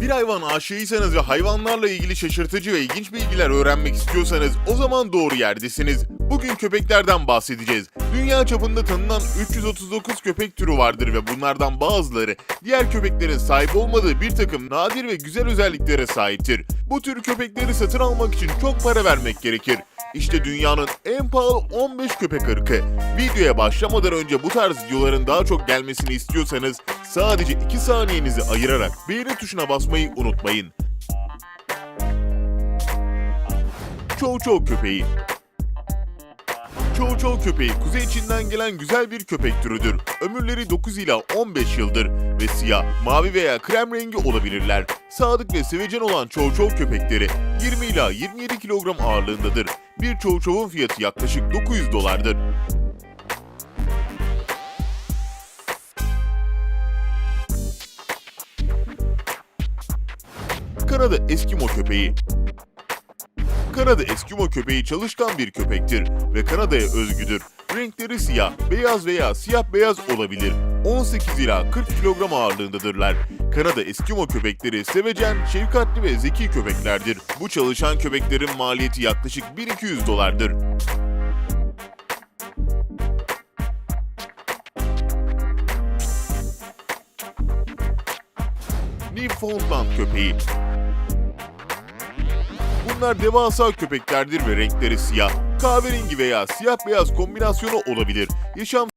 Bir hayvan aşığıysanız ve hayvanlarla ilgili şaşırtıcı ve ilginç bilgiler öğrenmek istiyorsanız o zaman doğru yerdesiniz. Bugün köpeklerden bahsedeceğiz. Dünya çapında tanınan 339 köpek türü vardır ve bunlardan bazıları diğer köpeklerin sahip olmadığı bir takım nadir ve güzel özelliklere sahiptir. Bu tür köpekleri satın almak için çok para vermek gerekir. İşte dünyanın en pahalı 15 köpek ırkı. Videoya başlamadan önce bu tarz videoların daha çok gelmesini istiyorsanız sadece 2 saniyenizi ayırarak beğeni tuşuna basmayı unutmayın. Çoğu çoğu köpeği Çoğu çoğu köpeği Kuzey Çin'den gelen güzel bir köpek türüdür. Ömürleri 9 ila 15 yıldır ve siyah, mavi veya krem rengi olabilirler. Sadık ve sevecen olan çoğu çoğu köpekleri 20 ila 27 kilogram ağırlığındadır. Bir çoğu çoğun fiyatı yaklaşık 900 dolardır. Kanada Eskimo köpeği Kanada Eskimo köpeği çalışkan bir köpektir ve Kanada'ya özgüdür. Renkleri siyah, beyaz veya siyah beyaz olabilir. 18 ila 40 kilogram ağırlığındadırlar. Kanada Eskimo köpekleri sevecen, şefkatli ve zeki köpeklerdir. Bu çalışan köpeklerin maliyeti yaklaşık 1200 dolardır. Newfoundland köpeği Bunlar devasa köpeklerdir ve renkleri siyah, kahverengi veya siyah beyaz kombinasyonu olabilir. Yaşam